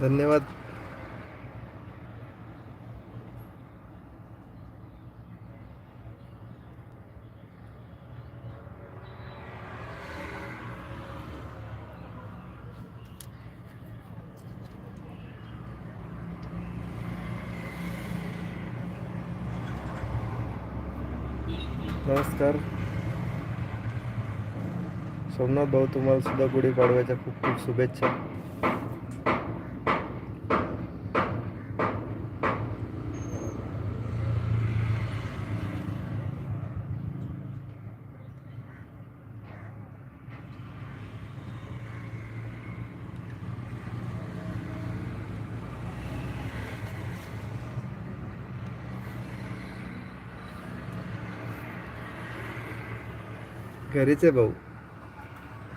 धन्यवाद. नमस्कार. सोमनाथ भाऊ तुम्हाला सुद्धा गुढीपाडव्याच्या खूप खूप शुभेच्छा. घरीच आहे भाऊ.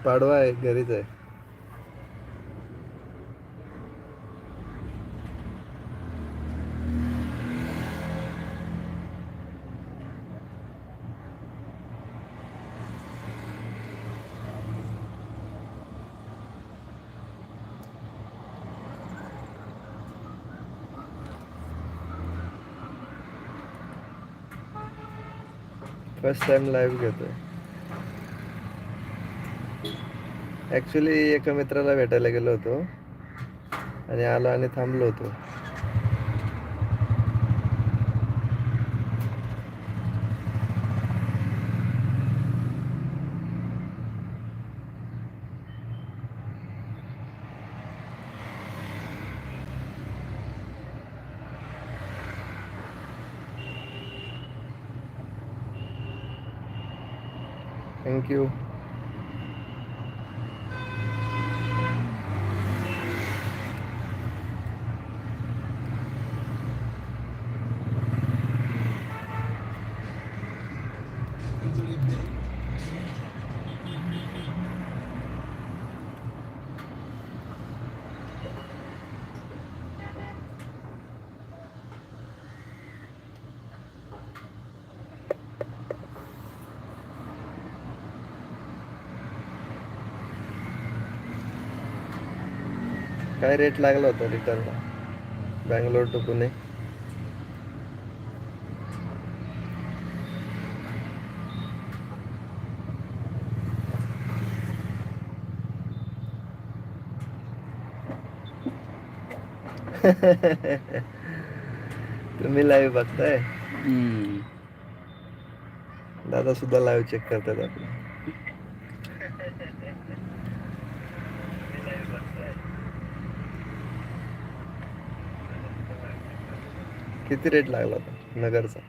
पाडवा आहे घरीच आहे. फर्स्ट टाइम लाईव्ह घेतोय. ॲक्च्युली एका मित्राला भेटायला गेलो होतो. आणि आलो आणि थांबलो होतो. थँक्यू काय रेट लागला होता रिटर्नला बँगलोर टू पुणे? तुम्ही लाईव्ह बघताय? दादा सुद्धा लाईव्ह चेक करतात आपलं. किती रेट लागला होता नगरचा?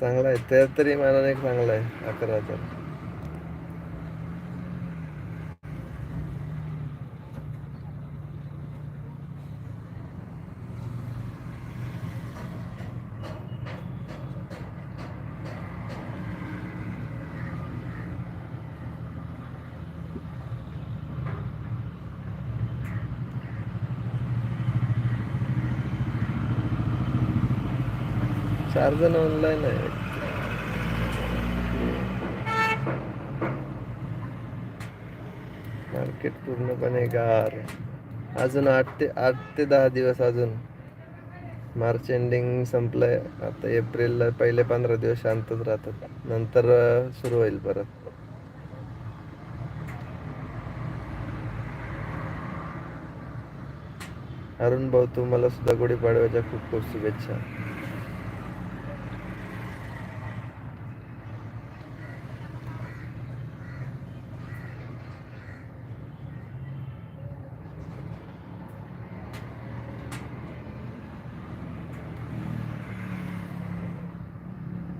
चांगला आहे. त्या तरी मानाने चांगला आहे अकरा हजार. चार जण ऑनलाईन आहे. मार्केट पूर्णपणे गार. अजून आठ ते आठ ते दहा दिवस अजून. मार्च एंडिंग संपलंय. आता एप्रिलला पहिले पंधरा दिवस शांतच राहतात. नंतर सुरू होईल परत. अरुण भाऊ तुम्हाला सुद्धा गुढीपाडव्याच्या खूप खूप शुभेच्छा.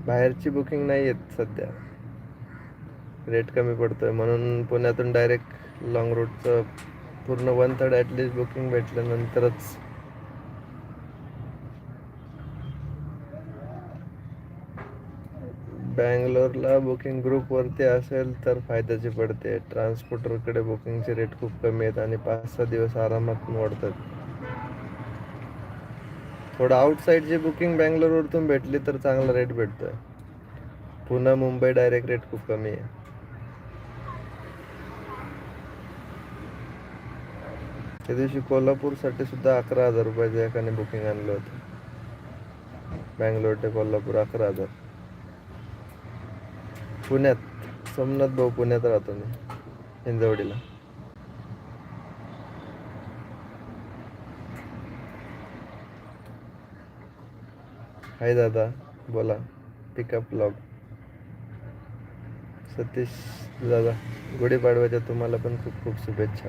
बाहेरची बुकिंग नाही आहेत सध्या. रेट कमी पडतोय. म्हणून पुण्यातून डायरेक्ट लॉंग रूटचं पूर्ण one third at least booking भेटल्यानंतरच बँगलोरला बुकिंग ग्रुपवरती असेल तर फायद्याची पडते. ट्रान्सपोर्टरकडे बुकिंगचे रेट खूप कमी आहेत आणि पाच सहा दिवस आरामात मोडतात. थोडं आउटसाईडची बुकिंग बँगलोरवरतून भेटली तर चांगला रेट भेटतोय. पुणे मुंबई डायरेक्ट रेट खूप कमी आहे. त्या दिवशी कोल्हापूरसाठी सुद्धा अकरा हजार रुपयाचं एकाने बुकिंग आणलं होतं. बँगलोर ते कोल्हापूर अकरा हजार. पुण्यात सोमनाथ भाऊ पुण्यात राहतो मी हिंजवडीला. हाय दादा बोला. पिकअप ब्लॉग सतीश दादा गुढीपाडव्याच्या तुम्हाला पण खूप खूप शुभेच्छा.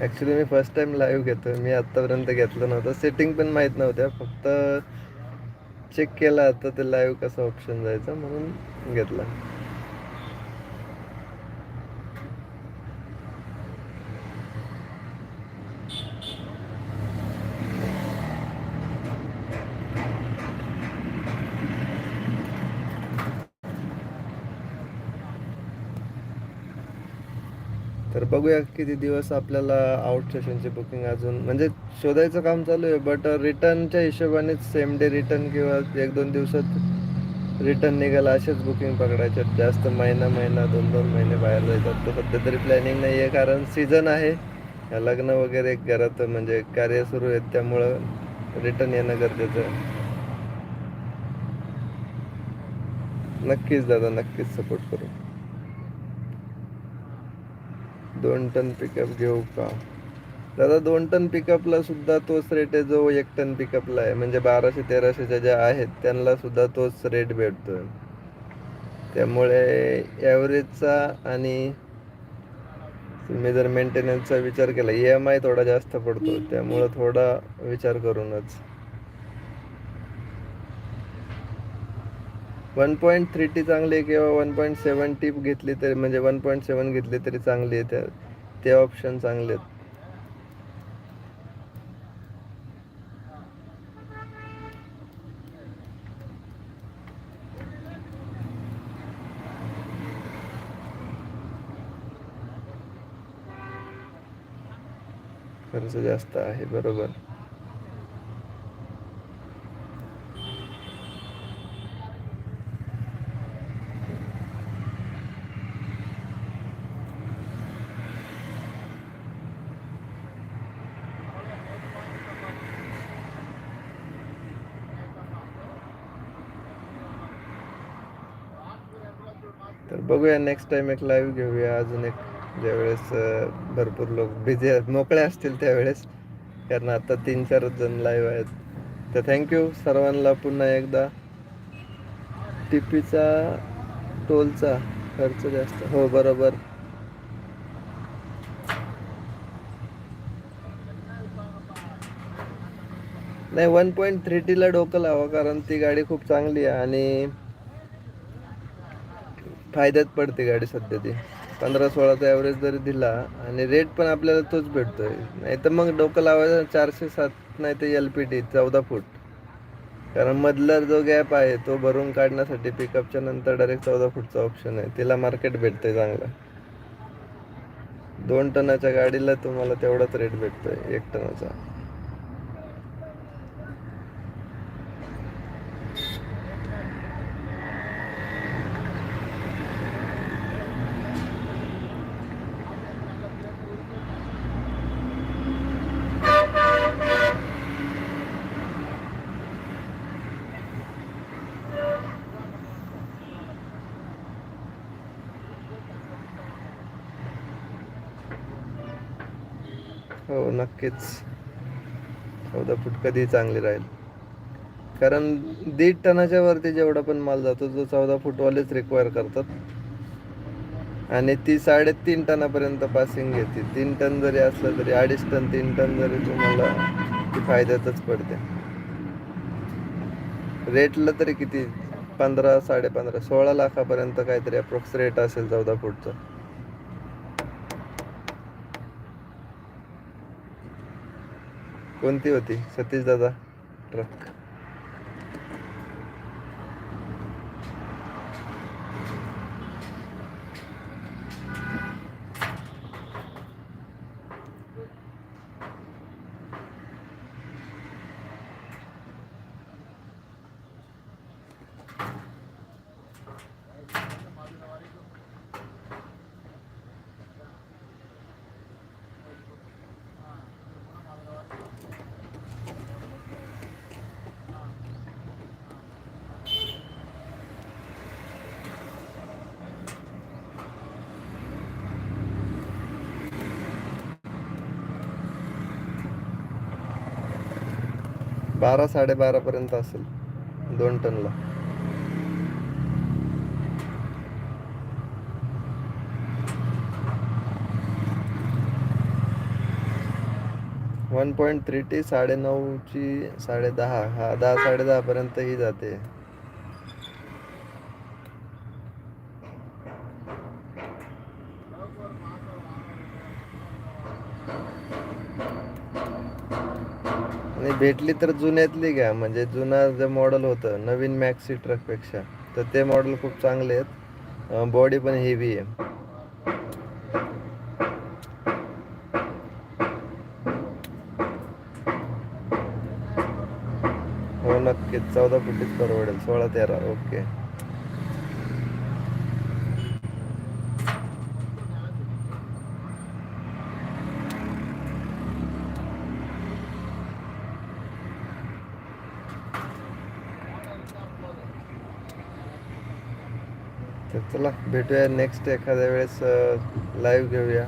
ॲक्च्युली मी फर्स्ट टाईम लाईव्ह घेतो मी आत्तापर्यंत घेतलं नव्हतं. सेटिंग पण माहीत नव्हत्या. फक्त चेक केला आता ते लाईव्ह कसं ऑप्शन जायचं म्हणून घेतला. तर बघूया किती दिवस आपल्याला आउट सेशनची बुकिंग अजून म्हणजे शोधायचं काम चालू आहे बट रिटर्नच्या हिशोबानेच सेम डे रिटर्न किंवा एक दोन दिवसात रिटर्न निघाला असेच बुकिंग पकडायचे. जास्त महिना महिना दोन दोन महिने बाहेर जायचं तर सध्या तरी प्लॅनिंग नाही आहे कारण सीझन आहे. लग्न वगैरे घरात म्हणजे कार्य सुरू आहेत त्यामुळं रिटर्न येणं गरजेचं आहे. नक्कीच दादा नक्कीच सपोर्ट करू. दोन टन पिकअप घेऊ का? दादा दोन टन पिकअपला सुद्धा तोच रेट आहे जो एक टन पिकअपला आहे. म्हणजे बाराशे तेराशेच्या ज्या आहेत त्यांना सुद्धा तोच रेट भेटतोय. त्यामुळे ॲव्हरेजचा आणि तुम्ही जर मेंटेनन्सचा विचार केला ई एम आय थोडा जास्त पडतो. त्यामुळं थोडा विचार करूनच. वन पॉईंट थ्री टी चांगली आहे किंवा वन पॉईंट सेवन टी घेतली तरी म्हणजे वन पॉईंट सेवन घेतली तरी चांगली आहे त्या ते ऑप्शन चांगले आहेत. खर्च जास्त आहे बरोबर तर बघूया नेक्स्ट टाइम एक लाईव्ह घेऊया. अजून एक ज्यावेळेस भरपूर लोक बिझी मोकळे असतील त्यावेळेस. कारण आता तीन चार जण लाईव्ह आहेत. तर थँक्यू सर्वांना पुन्हा एकदा. टिपीचा टोलचा खर्च जास्त. हो बरोबर. नाही वन पॉईंट थ्री टीला डोकं लावा कारण ती गाडी खूप चांगली आहे. आणि फायद्यात पडते गाडी सध्या ती. पंधरा सोळाचा ॲव्हरेज जरी दिला आणि रेट पण आपल्याला तोच भेटतोय. नाही तर मग डोकं लावायचं चारशे सात नाही तर एल पी टी चौदा फूट. कारण मधला जो गॅप आहे तो भरून काढण्यासाठी पिकअपच्या नंतर डायरेक्ट चौदा फूटचा ऑप्शन आहे. तिला मार्केट भेटतंय चांगलं. दोन टनाच्या गाडीला तुम्हाला तेवढाच रेट भेटतोय एक टनाचा. हो नक्कीच. चौदा फूट कधी चांगली राहील. कारण दीड टनाच्या वरती जेवढा पण माल जातो तो चौदा फूटवालेच रिक्वायर करतात. आणि ती साडेतीन टनापर्यंत पासिंग घेते तीन टन जरी असलं तरी अडीच टन तीन टन जरी तुम्हाला ती फायद्यातच पडते. रेटला तरी किती? पंधरा साडेपंधरा सोळा लाखापर्यंत काहीतरी अप्रोक्स रेट असेल चौदा फूटचं. कोणती होती? सतीश दादा. ट्रक बारा साडेबारा पर्यंत असेल. दोन टनला. वन पॉईंट थ्री टी साडेनऊची साडेदहा. हा दहा साडेदहा पर्यंत ही जाते आणि भेटली तर जुन्यातली घ्या. म्हणजे जुना जे मॉडेल होतं नवीन मॅक्सी ट्रकपेक्षा तर ते मॉडेल खूप चांगले आहेत. बॉडी पण हेवी आहे. हो नक्कीच. चौदा फुटीच परवडेल. सोळा तेरा. ओके. तर चला भेटूया नेक्स्ट एखाद्या वेळेस लाईव्ह घेऊया.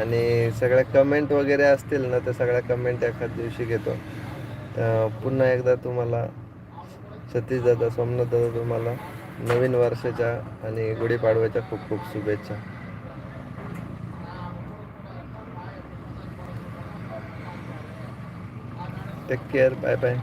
आणि सगळ्या कमेंट वगैरे असतील ना त्या सगळ्या कमेंट एखाद दिवशी घेतो. पुन्हा एकदा तुम्हाला सतीश दादा सोमनाथ दादा तुम्हाला नवीन वर्षाच्या आणि गुढीपाडव्याच्या खूप खूप शुभेच्छा. Take care bye bye